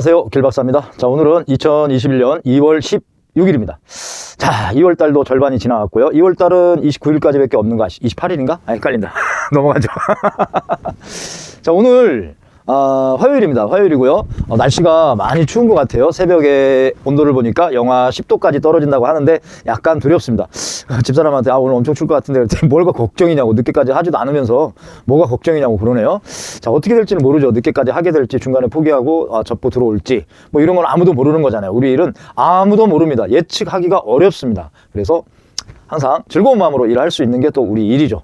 안녕하세요. 길박사입니다. 자 오늘은 2021년 2월 16일입니다. 자 2월 달도 절반이 지나갔고요. 2월 달은 29일까지 밖에 없는 거 아시 28일인가? 아 헷갈린다. 넘어가죠. 자 오늘 아, 화요일입니다. 화요일이고요. 어, 날씨가 많이 추운 것 같아요. 새벽에 온도를 보니까 영하 10도까지 떨어진다고 하는데 약간 두렵습니다. 집사람한테 아 오늘 엄청 추울 것 같은데 뭘가 걱정이냐고 늦게까지 하지도 않으면서 뭐가 걱정이냐고 그러네요. 자 어떻게 될지는 모르죠. 늦게까지 하게 될지 중간에 포기하고 아, 접고 들어올지 뭐 이런 건 아무도 모르는 거잖아요. 우리 일은 아무도 모릅니다. 예측하기가 어렵습니다. 그래서 항상 즐거운 마음으로 일할 수 있는 게 또 우리 일이죠.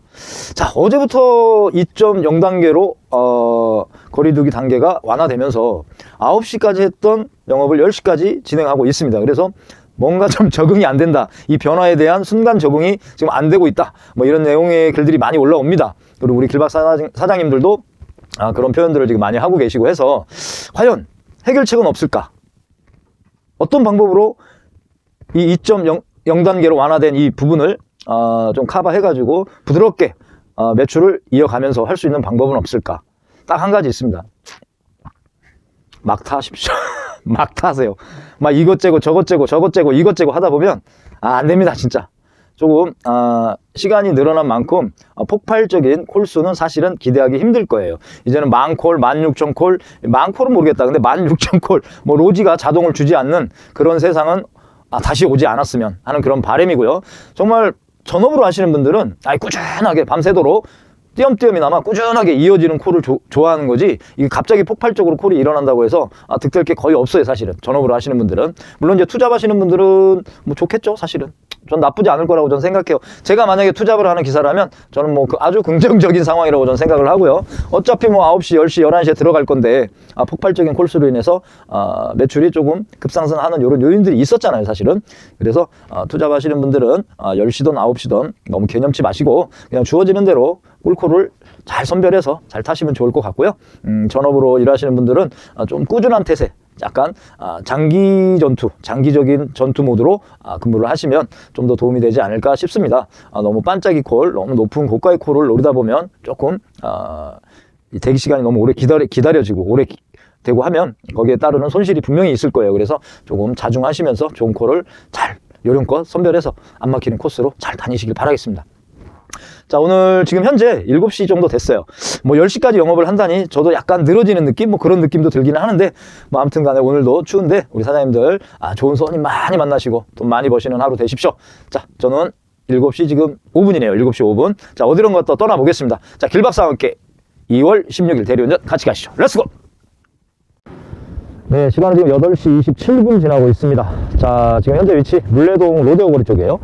자, 어제부터 2.0 단계로 어, 거리두기 단계가 완화되면서 9시까지 했던 영업을 10시까지 진행하고 있습니다. 그래서 뭔가 좀 적응이 안 된다. 이 변화에 대한 순간 적응이 지금 안 되고 있다. 뭐 이런 내용의 글들이 많이 올라옵니다. 그리고 우리 길박 사장, 사장님들도 아, 그런 표현들을 지금 많이 하고 계시고 해서 과연 해결책은 없을까? 어떤 방법으로 이2.0 0단계로 완화된 이 부분을 어, 좀 커버해가지고 부드럽게 어, 매출을 이어가면서 할 수 있는 방법은 없을까? 딱 한 가지 있습니다. 막 타십시오. 막 타세요. 막 이것 째고 저것 째고 저것 째고 이것 째고 하다 보면 아, 안 됩니다, 진짜. 조금 어, 시간이 늘어난 만큼 어, 폭발적인 콜수는 사실은 기대하기 힘들 거예요. 이제는 만 콜, 만 육천 콜, 만 콜은 모르겠다. 근데 만 육천 콜, 뭐 로지가 자동을 주지 않는 그런 세상은 아, 다시 오지 않았으면 하는 그런 바람이고요. 정말 전업으로 하시는 분들은 아이 꾸준하게 밤새도록 띄엄띄엄이나마 꾸준하게 이어지는 콜을 조- 좋아하는 거지 이게 갑자기 폭발적으로 콜이 일어난다고 해서 아, 득될 게 거의 없어요 사실은. 전업으로 하시는 분들은. 물론 이제 투잡하시는 분들은 뭐 좋겠죠 사실은 전 나쁘지 않을 거라고 저는 생각해요. 제가 만약에 투잡을 하는 기사라면 저는 뭐 그 아주 긍정적인 상황이라고 저는 생각을 하고요. 어차피 뭐 9시 10시 11시에 들어갈 건데 아, 폭발적인 콜수로 인해서 아, 매출이 조금 급상승하는 이런 요인들이 있었잖아요 사실은. 그래서 아, 투잡하시는 분들은 아, 10시든 9시든 너무 개념치 마시고 그냥 주어지는 대로 꿀코를 잘 선별해서 잘 타시면 좋을 것 같고요. 음, 전업으로 일하시는 분들은 아, 좀 꾸준한 태세, 약간 아, 장기 전투, 장기적인 전투 모드로 아, 근무를 하시면 좀 더 도움이 되지 않을까 싶습니다. 아, 너무 반짝이 콜, 너무 높은 고가의 콜을 노리다 보면 조금 대기 시간이 너무 오래 기다려, 기다려지고 오래 기- 되고 하면 거기에 따르는 손실이 분명히 있을 거예요. 그래서 조금 자중하시면서 좋은 콜을 잘 요령껏 선별해서 안 막히는 코스로 잘 다니시길 바라겠습니다. 자, 오늘 지금 현재 7시 정도 됐어요. 뭐 10시까지 영업을 한다니 저도 약간 늘어지는 느낌? 뭐 그런 느낌도 들기는 하는데 뭐 아무튼 간에 오늘도 추운데 우리 사장님들 아, 좋은 손님 많이 만나시고 돈 많이 버시는 하루 되십시오. 자, 저는 7시 지금 5분이네요. 7시 5분. 자, 어디론가 또 떠나보겠습니다. 자, 길박사와 함께 2월 16일 대리운전 같이 가시죠. 렛츠고! 네, 시간은 지금 8시 27분 지나고 있습니다. 자, 지금 현재 위치 물레동 로데오 거리 쪽이에요.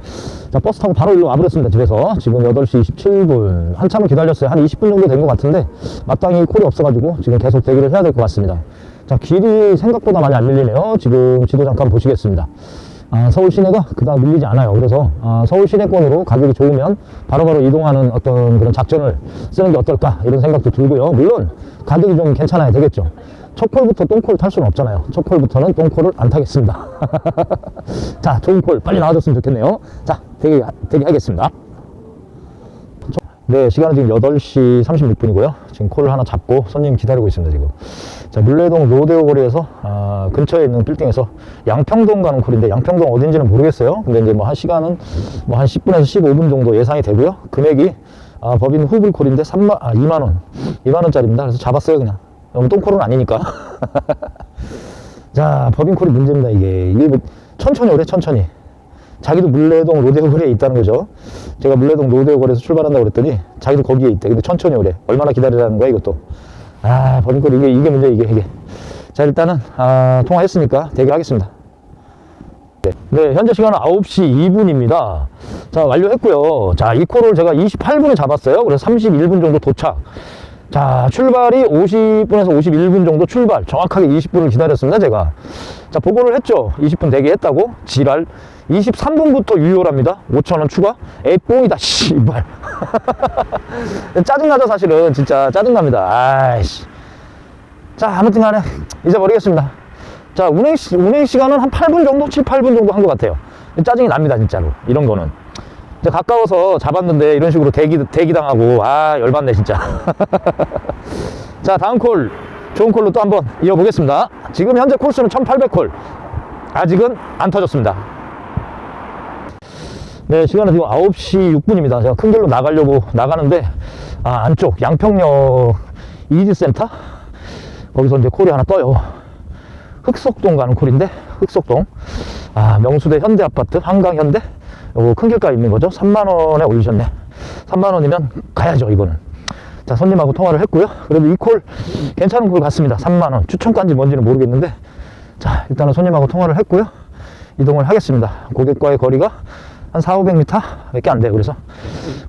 자, 버스 타고 바로 일로 와버렸습니다, 집에서. 지금 8시 27분. 한참을 기다렸어요. 한 20분 정도 된 것 같은데, 마땅히 콜이 없어가지고 지금 계속 대기를 해야 될 것 같습니다. 자, 길이 생각보다 많이 안 밀리네요. 지금 지도 잠깐 보시겠습니다. 아, 서울 시내가 그닥 밀리지 않아요. 그래서 아, 서울 시내권으로 가격이 좋으면 바로 바로 이동하는 어떤 그런 작전을 쓰는 게 어떨까 이런 생각도 들고요. 물론 가격이 좀 괜찮아야 되겠죠. 첫 콜부터 똥콜 탈 수는 없잖아요. 첫 콜부터는 똥콜을 안 타겠습니다. 자, 좋은 콜 빨리 나와줬으면 좋겠네요. 자, 대기, 대기하겠습니다. 네, 시간은 지금 8시 36분이고요. 지금 콜을 하나 잡고 손님 기다리고 있습니다, 지금. 자, 물레동 로데오 거리에서, 아, 근처에 있는 빌딩에서 양평동 가는 콜인데, 양평동 어딘지는 모르겠어요. 근데 이제 뭐 한 시간은 뭐 한 10분에서 15분 정도 예상이 되고요. 금액이, 아, 법인 후불 콜인데 3만, 아, 2만원. 2만원짜리입니다. 그래서 잡았어요, 그냥. 너무 똥콜은 아니니까. 자, 법인 콜이 문제입니다, 이게. 이게 뭐, 천천히 오래, 천천히. 자기도 물레동 로데오 거리에 있다는 거죠. 제가 물레동 로데오 거리에서 출발한다고 그랬더니 자기도 거기에 있대. 근데 천천히 오래. 얼마나 기다리라는 거야, 이것도. 아, 버림거리 이게, 이게 문제, 이게, 이게. 자, 일단은, 아, 통화했으니까 대기하겠습니다. 네. 네, 현재 시간은 9시 2분입니다. 자, 완료했고요. 자, 이 콜을 제가 28분에 잡았어요. 그래서 31분 정도 도착. 자, 출발이 50분에서 51분 정도 출발. 정확하게 20분을 기다렸습니다, 제가. 자, 보고를 했죠. 20분 대기했다고. 지랄. 23분부터 유효랍니다. 5,000원 추가. 에이, 뽕이다, 씨발. 짜증나죠, 사실은. 진짜 짜증납니다. 아이씨. 자, 아무튼 간에 잊어버리겠습니다. 자, 운행, 시, 운행 시간은 한 8분 정도? 7, 8분 정도 한 것 같아요. 짜증이 납니다, 진짜로. 이런 거는. 이제 가까워서 잡았는데 이런 식으로 대기, 대기당하고, 아, 열받네, 진짜. 자, 다음 콜. 좋은 콜로 또 한번 이어보겠습니다. 지금 현재 콜수는 1800콜. 아직은 안 터졌습니다. 네, 시간은 지금 9시 6분입니다. 제가 큰 길로 나가려고 나가는데, 아, 안쪽 양평역 이지센터? 거기서 이제 콜이 하나 떠요. 흑석동 가는 콜인데, 흑석동. 아, 명수대 현대아파트, 한강현대? 요거 큰 길가에 있는 거죠. 3만원에 올리셨네. 3만원이면 가야죠, 이거는. 자, 손님하고 통화를 했고요. 그래도 이 콜 괜찮은 콜 같습니다. 3만원. 추천가인지 뭔지는 모르겠는데, 자, 일단은 손님하고 통화를 했고요. 이동을 하겠습니다. 고객과의 거리가 한 4, 500m 밖에 안 돼요. 그래서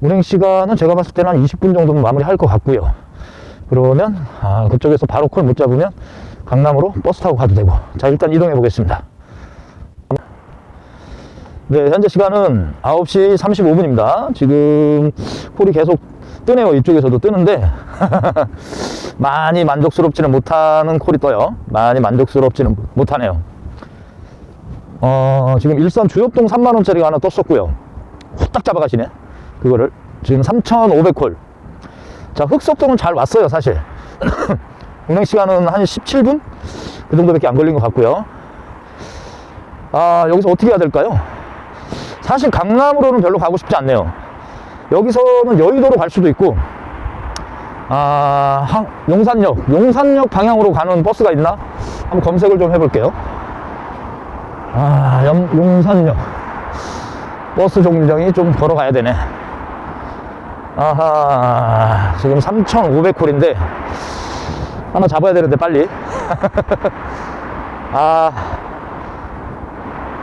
운행 시간은 제가 봤을 때는 한 20분 정도면 마무리 할 것 같고요. 그러면, 아, 그쪽에서 바로 콜 못 잡으면 강남으로 버스 타고 가도 되고. 자, 일단 이동해 보겠습니다. 네, 현재 시간은 9시 35분입니다. 지금 콜이 계속 뜨네요. 이쪽에서도 뜨는데 많이 만족스럽지는 못하는 콜이 떠요. 많이 만족스럽지는 못하네요. 어, 지금 일산 주엽동 3만원짜리가 하나 떴었고요. 후딱 잡아가시네. 그거를. 지금 3,500콜. 자, 흑석동은 잘 왔어요, 사실. 운행 시간은 한 17분? 그 정도밖에 안 걸린 것 같고요. 아, 여기서 어떻게 해야 될까요? 사실 강남으로는 별로 가고 싶지 않네요. 여기서는 여의도로 갈 수도 있고, 아, 항- 용산역, 용산역 방향으로 가는 버스가 있나? 한번 검색을 좀 해볼게요. 아, 영- 용산역. 버스 정류장이 좀 걸어가야 되네. 아하, 지금 3,500콜인데, 하나 잡아야 되는데, 빨리. 아,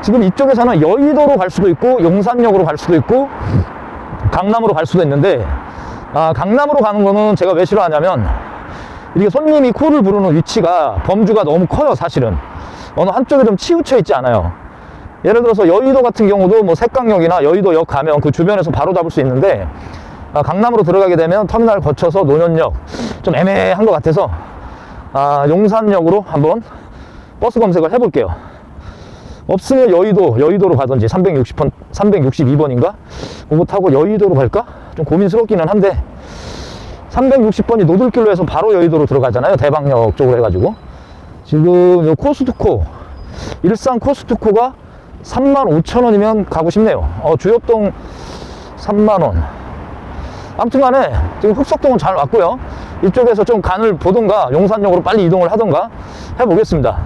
지금 이쪽에서는 여의도로 갈 수도 있고, 용산역으로 갈 수도 있고, 강남으로 갈 수도 있는데, 아, 강남으로 가는 거는 제가 왜 싫어하냐면, 이게 손님이 콜을 부르는 위치가 범주가 너무 커요, 사실은. 어느 한쪽에 좀 치우쳐 있지 않아요. 예를 들어서 여의도 같은 경우도 뭐 색강역이나 여의도역 가면 그 주변에서 바로 잡을 수 있는데, 아, 강남으로 들어가게 되면 터미널 거쳐서 노년역 좀 애매한 것 같아서, 아, 용산역으로 한번 버스 검색을 해볼게요. 없으면 여의도, 여의도로 가든지 360번, 362번인가? 그거 타고 여의도로 갈까? 좀 고민스럽기는 한데 360번이 노들길로 해서 바로 여의도로 들어가잖아요. 대방역 쪽으로 해가지고. 지금 요 코스트코, 일산 코스트코가 35,000원이면 가고 싶네요. 어, 주엽동 3만원. 아무튼 간에 지금 흑석동은 잘 왔고요. 이쪽에서 좀 간을 보던가 용산역으로 빨리 이동을 하던가 해보겠습니다.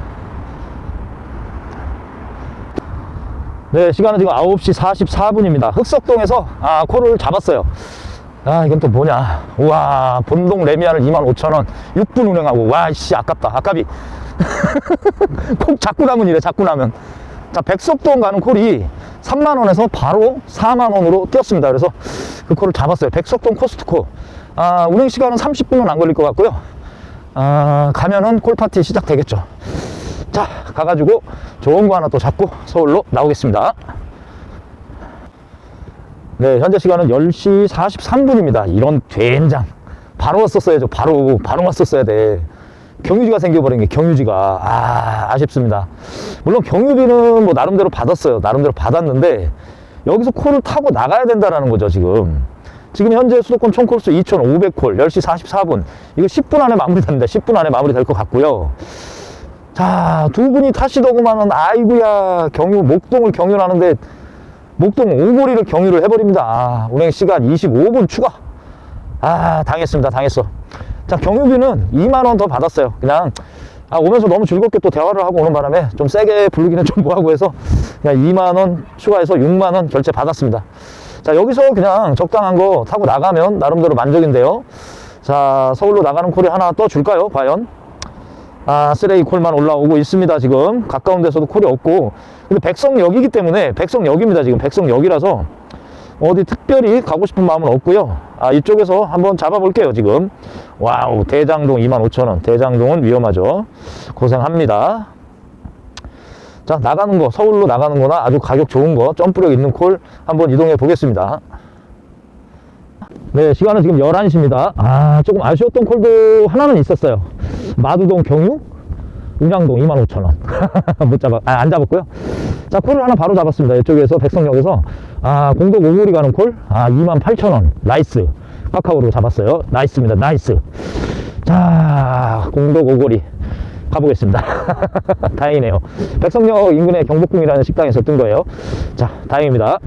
네, 시간은 지금 9시 44분입니다. 흑석동에서 아, 콜을 잡았어요. 아, 이건 또 뭐냐. 우와, 본동 레미안을 25,000원. 6분 운행하고. 와, 씨, 아깝다. 아깝이. 콕 잡고 나면 이래, 잡고 나면. 자, 백석동 가는 콜이 3만원에서 바로 4만원으로 뛰었습니다. 그래서 그 콜을 잡았어요. 백석동 코스트코. 아, 운행 시간은 30분은 안 걸릴 것 같고요. 아, 가면은 콜파티 시작되겠죠. 자, 가가지고 좋은 거 하나 또 잡고 서울로 나오겠습니다. 네, 현재 시간은 10시 43분입니다. 이런 된장. 바로 왔었어야죠. 바로, 바로 왔었어야 돼. 경유지가 생겨버린 게 경유지가. 아, 아쉽습니다. 물론 경유비는 뭐 나름대로 받았어요. 나름대로 받았는데, 여기서 콜을 타고 나가야 된다라는 거죠, 지금. 지금 현재 수도권 총 콜수 2,500콜, 10시 44분. 이거 10분 안에 마무리됩니다. 10분 안에 마무리될 것 같고요. 자, 두 분이 타시더구만은, 아이구야, 경유, 목동을 경유를 하는데, 목동 오거리를 경유를 해버립니다. 아, 운행 시간 25분 추가. 아, 당했습니다. 당했어. 자, 경유비는 2만 원 더 받았어요. 그냥, 아, 오면서 너무 즐겁게 또 대화를 하고 오는 바람에 좀 세게 부르기는 좀 뭐하고 해서 그냥 2만 원 추가해서 6만 원 결제 받았습니다. 자, 여기서 그냥 적당한 거 타고 나가면 나름대로 만족인데요. 자, 서울로 나가는 콜이 하나 또 줄까요? 과연? 아, 쓰레기 콜만 올라오고 있습니다, 지금. 가까운 데서도 콜이 없고. 근데 백성역이기 때문에, 백성역입니다, 지금. 백성역이라서. 어디 특별히 가고 싶은 마음은 없고요. 아, 이쪽에서 한번 잡아볼게요, 지금. 와우, 대장동 25,000원. 대장동은 위험하죠. 고생합니다. 자, 나가는 거, 서울로 나가는 거나 아주 가격 좋은 거, 점프력 있는 콜 한번 이동해 보겠습니다. 네, 시간은 지금 11시입니다. 아, 조금 아쉬웠던 콜도 하나는 있었어요. 마두동 경유? 운양동 25,000원. 못 잡아, 아, 안 잡았고요. 자, 콜을 하나 바로 잡았습니다. 이쪽에서, 백성역에서. 아, 공덕 오구리 가는 콜? 아, 28,000원. 나이스. 카카오로 잡았어요. 나이스입니다. 나이스. 자, 공덕 오거리 가보겠습니다. 다행이네요. 백성역 인근의 경복궁이라는 식당에서 뜬 거예요. 자, 다행입니다.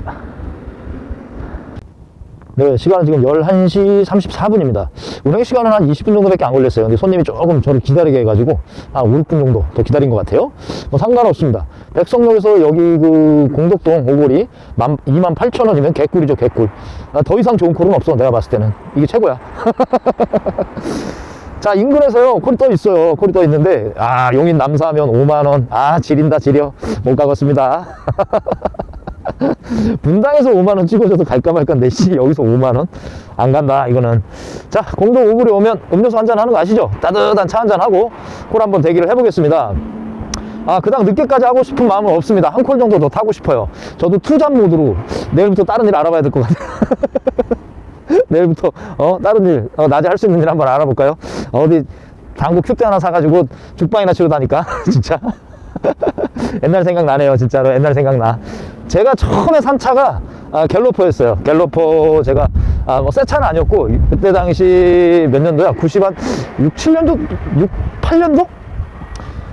네, 시간은 지금 11시 34분입니다. 운행 시간은 한 20분 정도밖에 안 걸렸어요. 근데 손님이 조금 저를 기다리게 해가지고 한 5, 6분 정도 더 기다린 것 같아요. 뭐 상관없습니다. 백성역에서 여기 그 공덕동 오거리 28,000원이면 개꿀이죠, 개꿀. 아, 더 이상 좋은 콜은 없어, 내가 봤을 때는. 이게 최고야. 자, 인근에서요, 콜이 떠 있어요. 콜이 떠 있는데, 아, 용인 남사하면 5만원. 아, 지린다, 지려. 못 가겠습니다. 분당에서 5만원 찍어줘도 갈까 말까인데, 씨, 여기서 5만원? 안 간다, 이거는. 자, 공동 오불에 오면 음료수 한잔 하는 거 아시죠? 따뜻한 차 한잔 하고, 콜 한번 대기를 해보겠습니다. 아, 그닥 늦게까지 하고 싶은 마음은 없습니다. 한 콜 정도 더 타고 싶어요. 저도 투잡 모드로 내일부터 다른 일 알아봐야 될 것 같아요. 내일부터 어 다른 일 어, 낮에 할 수 있는 일 한번 알아볼까요? 어디 당구 큐대 하나 사가지고 죽방이나 치러 다니까 진짜 옛날 생각 나네요 진짜로 옛날 생각 나 제가 처음에 산 차가 아, 갤로퍼였어요. 갤로퍼 제가 아, 뭐 새 차는 아니었고 그때 당시 몇 년도야? 90 한 6, 7년도? 6, 8년도?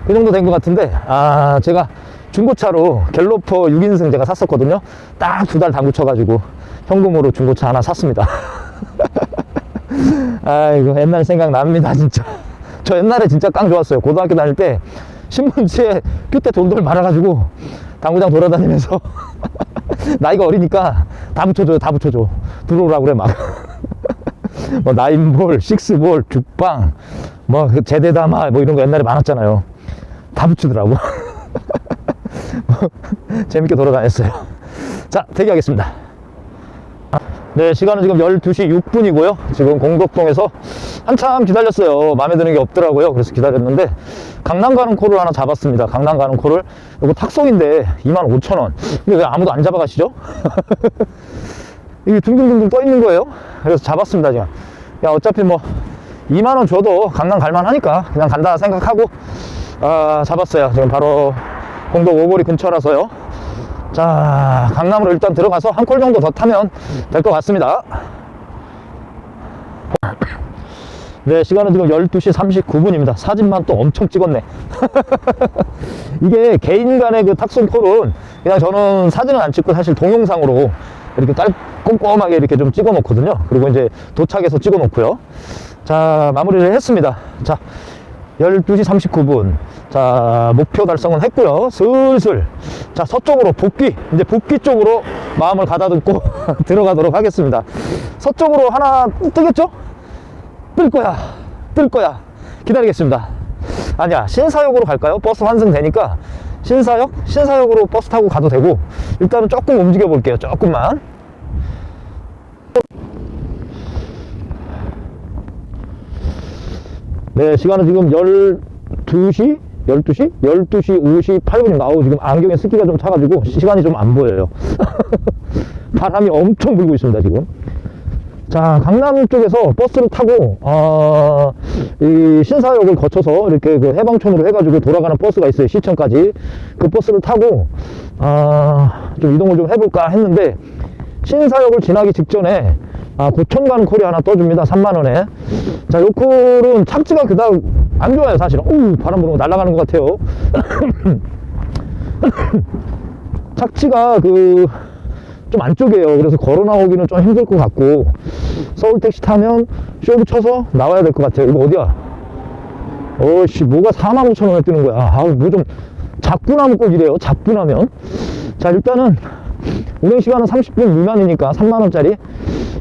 그 정도 된 것 같은데 아 제가 중고차로 갤로퍼 6인승 제가 샀었거든요. 딱 두 달 당구 쳐가지고 현금으로 중고차 하나 샀습니다. 아이고 옛날 생각납니다 진짜. 저 옛날에 진짜 깡 좋았어요. 고등학교 다닐 때 신문지에 큐대 돌돌 말아가지고 당구장 돌아다니면서 나이가 어리니까 다 붙여줘요 다 붙여줘 들어오라고 그래 막 뭐 나인볼, 식스볼, 죽방, 뭐그 제대다마 뭐 이런 거 옛날에 많았잖아요. 다 붙이더라고. 뭐 재밌게 돌아다녔어요. 자, 대기하겠습니다. 네, 시간은 지금 12시 6분이고요. 지금 공덕동에서 한참 기다렸어요. 마음에 드는 게 없더라고요. 그래서 기다렸는데 강남 가는 코를 하나 잡았습니다. 강남 가는 코를 이거 탁송인데 25,000원. 근데 왜 아무도 안 잡아가시죠? 이게 둥둥둥둥 떠 있는 거예요. 그래서 잡았습니다, 지금. 야, 어차피 뭐, 2만원 줘도 강남 갈만 하니까 그냥 간다 생각하고, 아, 잡았어요. 지금 바로 공덕 오거리 근처라서요. 자, 강남으로 일단 들어가서 한 콜 정도 더 타면 될 것 같습니다. 네, 시간은 지금 12시 39분입니다. 사진만 또 엄청 찍었네. 이게 개인 간의 그 탁송 콜은 그냥 저는 사진은 안 찍고 사실 동영상으로 이렇게 깔, 꼼꼼하게 이렇게 좀 찍어 놓거든요. 그리고 이제 도착해서 찍어 놓고요. 자, 마무리를 했습니다. 자, 12시 39분. 자, 목표 달성은 했고요. 슬슬. 자, 서쪽으로 복귀. 이제 복귀 쪽으로 마음을 가다듬고 들어가도록 하겠습니다. 서쪽으로 하나 뜨겠죠? 뜰 거야. 뜰 거야. 기다리겠습니다. 아니야. 신사역으로 갈까요? 버스 환승되니까 신사역? 신사역으로 버스 타고 가도 되고 일단은 조금 움직여 볼게요. 조금만. 네, 시간은 지금 12시? 12시? 12시 58분입니다. 아우, 지금 안경에 습기가 좀 차가지고 시간이 좀 안 보여요. 바람이 엄청 불고 있습니다, 지금. 자, 강남 쪽에서 버스를 타고, 어, 이 신사역을 거쳐서 이렇게 그 해방촌으로 해가지고 돌아가는 버스가 있어요. 시청까지. 그 버스를 타고, 아, 좀 이동을 좀 해볼까 했는데, 신사역을 지나기 직전에, 아, 가는 콜이 하나 떠줍니다. 3만원에. 자, 요 콜은 착지가 그다음 안 좋아요, 사실은. 어우, 바람 불고 날아가는 것 같아요. 착지가 그, 좀 안쪽이에요. 그래서 걸어 나오기는 좀 힘들 것 같고, 서울 택시 타면 쇼부 쳐서 나와야 될 것 같아요. 이거 어디야? 어씨, 뭐가 4만 5천 원에 뜨는 거야. 아우, 뭐 좀, 잡고 나면 꼭 이래요. 잡고 나면. 자, 일단은, 운행 시간은 30분 미만이니까 3만원짜리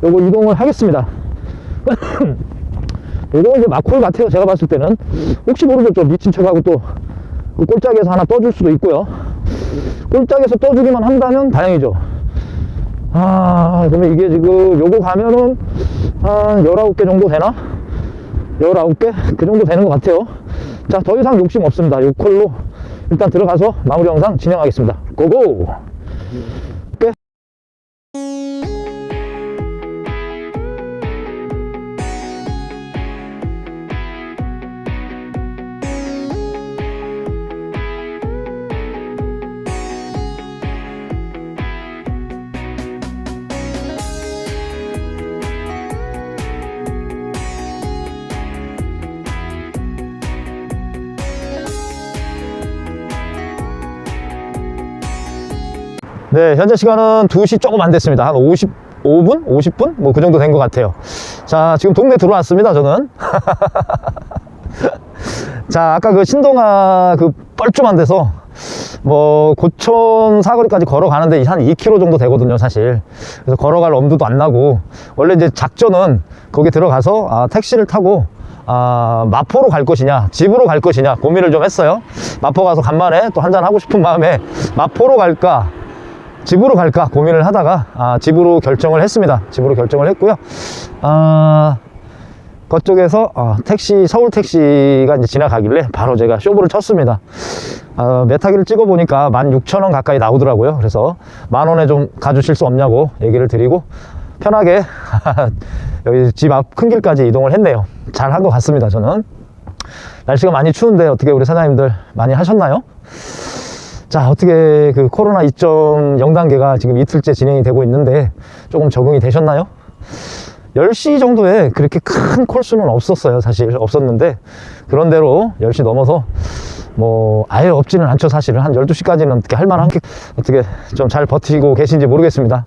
요거 이동을 하겠습니다. 요거 이제 마콜 같아요. 제가 봤을 때는. 혹시 모르죠. 좀 미친 척하고 또, 그 꼴짝에서 하나 떠줄 수도 있고요. 꼴짝에서 떠주기만 한다면 다행이죠. 아, 그러면 이게 지금 요거 가면은 한 19개 정도 되나? 19개? 그 정도 되는 것 같아요. 자, 더 이상 욕심 없습니다. 요 콜로 일단 들어가서 마무리 영상 진행하겠습니다. 고고! 네, 현재 시간은 2시 조금 안 됐습니다. 한 55분? 50분? 뭐 그 정도 된 것 같아요. 자, 지금 동네 들어왔습니다, 저는. 자, 아까 그 신동아 그 뻘쭘한 데서 뭐 고촌 사거리까지 걸어가는데 한 2km 정도 되거든요, 사실. 그래서 걸어갈 엄두도 안 나고 원래 이제 작전은 거기 들어가서 아, 택시를 타고 아, 마포로 갈 것이냐, 집으로 갈 것이냐 고민을 좀 했어요. 마포 가서 간만에 또 한잔 하고 싶은 마음에 마포로 갈까, 집으로 갈까 고민을 하다가 아, 집으로 결정을 했습니다. 집으로 결정을 했고요. 아, 그쪽에서 어, 택시 서울 택시가 이제 지나가길래 바로 제가 쇼부를 쳤습니다. 어, 메타기를 찍어 보니까 16,000원 가까이 나오더라고요. 그래서 만 원에 좀 가주실 수 없냐고 얘기를 드리고 편하게 여기 집 앞 큰 길까지 이동을 했네요. 잘 한 것 같습니다. 저는 날씨가 많이 추운데 어떻게 우리 사장님들 많이 하셨나요? 자, 어떻게 그 코로나 2.0단계가 지금 이틀째 진행이 되고 있는데 조금 적응이 되셨나요? 10시 정도에 그렇게 큰 콜수는 없었어요. 사실 없었는데 그런대로 10시 넘어서 뭐 아예 없지는 않죠. 사실은 한 12시까지는 어떻게 할 만한 게 어떻게 좀 잘 버티고 계신지 모르겠습니다.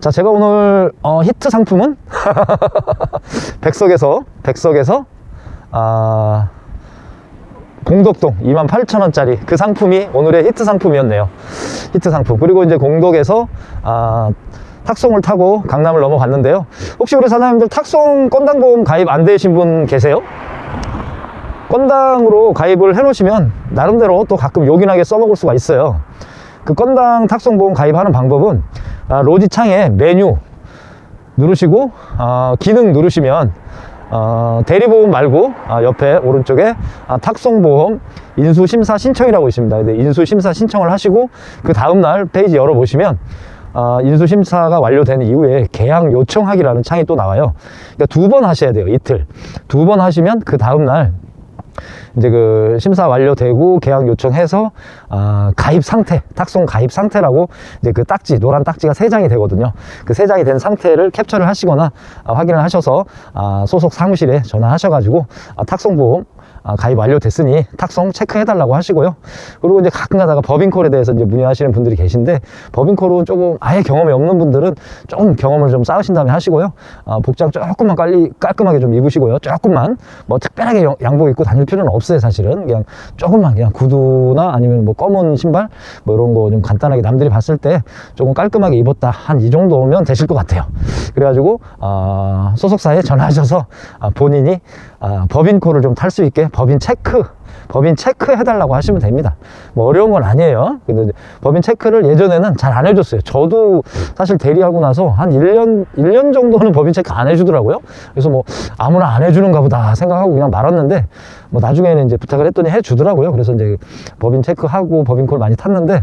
자, 제가 오늘 어, 히트 상품은 백석에서 백석에서 아 공덕동 28,000원짜리 그 상품이 오늘의 히트 상품이었네요. 히트 상품. 그리고 이제 공덕에서 아, 탁송을 타고 강남을 넘어갔는데요. 혹시 우리 사장님들 탁송 건당보험 가입 안 되신 분 계세요? 건당으로 가입을 해 놓으시면 나름대로 또 가끔 요긴하게 써먹을 수가 있어요. 그 건당 탁송보험 가입하는 방법은 아, 로지 창에 메뉴 누르시고 아, 기능 누르시면 어, 대리보험 말고 아, 옆에 오른쪽에 아, 탁송보험 인수심사 신청이라고 있습니다. 근데 인수심사 신청을 하시고 그 다음날 페이지 열어보시면 아, 인수심사가 완료된 이후에 계약 요청하기라는 창이 또 나와요. 그러니까 두 번 하셔야 돼요. 이틀. 두 번 하시면 그 다음날 이제 그 심사 완료되고 계약 요청해서 아, 가입 상태, 탁송 가입 상태라고 이제 그 딱지, 노란 딱지가 세 장이 되거든요. 그 세 장이 된 상태를 캡처를 하시거나 아, 확인을 하셔서 아, 소속 사무실에 전화하셔가지고 아, 탁송보험 아, 가입 완료됐으니 탁송 체크해달라고 하시고요. 그리고 이제 가끔 가다가 법인콜에 대해서 이제 문의하시는 분들이 계신데 법인콜은 조금 아예 경험이 없는 분들은 조금 경험을 좀 쌓으신 다음에 하시고요. 아, 복장 조금만 깔리, 깔끔하게 좀 입으시고요. 조금만 뭐 특별하게 영- 양복 입고 다닐 필요는 없어요. 사실은 그냥 조금만 그냥 구두나 아니면 뭐 검은 신발 뭐 이런 거 좀 간단하게 남들이 봤을 때 조금 깔끔하게 입었다 한 이 정도면 되실 것 같아요. 그래가지고 아, 소속사에 전화하셔서 아, 본인이 아, 법인콜을 좀탈 수 있게 법인 체크 법인 체크 해달라고 하시면 됩니다. 뭐 어려운 건 아니에요. 근데 법인 체크를 예전에는 잘 안 해줬어요. 저도 사실 대리하고 나서 한 1년, 1년 정도는 법인 체크 안 해주더라고요. 그래서 뭐 아무나 안 해주는가 보다 생각하고 그냥 말았는데 뭐 나중에는 이제 부탁을 했더니 해주더라고요. 그래서 이제 법인 체크하고 법인콜 많이 탔는데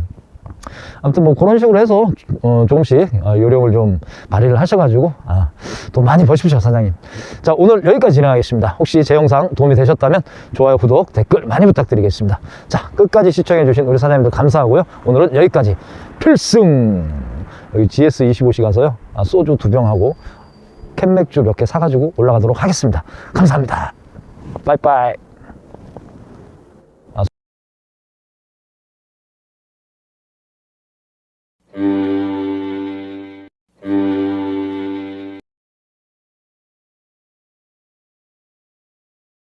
아무튼 뭐 그런 식으로 해서 어, 조금씩 어, 요령을 좀 발휘를 하셔가지고 아, 돈 많이 버십시오 사장님. 자 오늘 여기까지 진행하겠습니다. 혹시 제 영상 도움이 되셨다면 좋아요 구독 댓글 많이 부탁드리겠습니다. 자 끝까지 시청해 주신 우리 사장님들 감사하고요. 오늘은 여기까지. 필승! 여기 GS25시 가서요. 아, 소주 두 병하고 캔맥주 몇 개 사가지고 올라가도록 하겠습니다. 감사합니다. 빠이빠이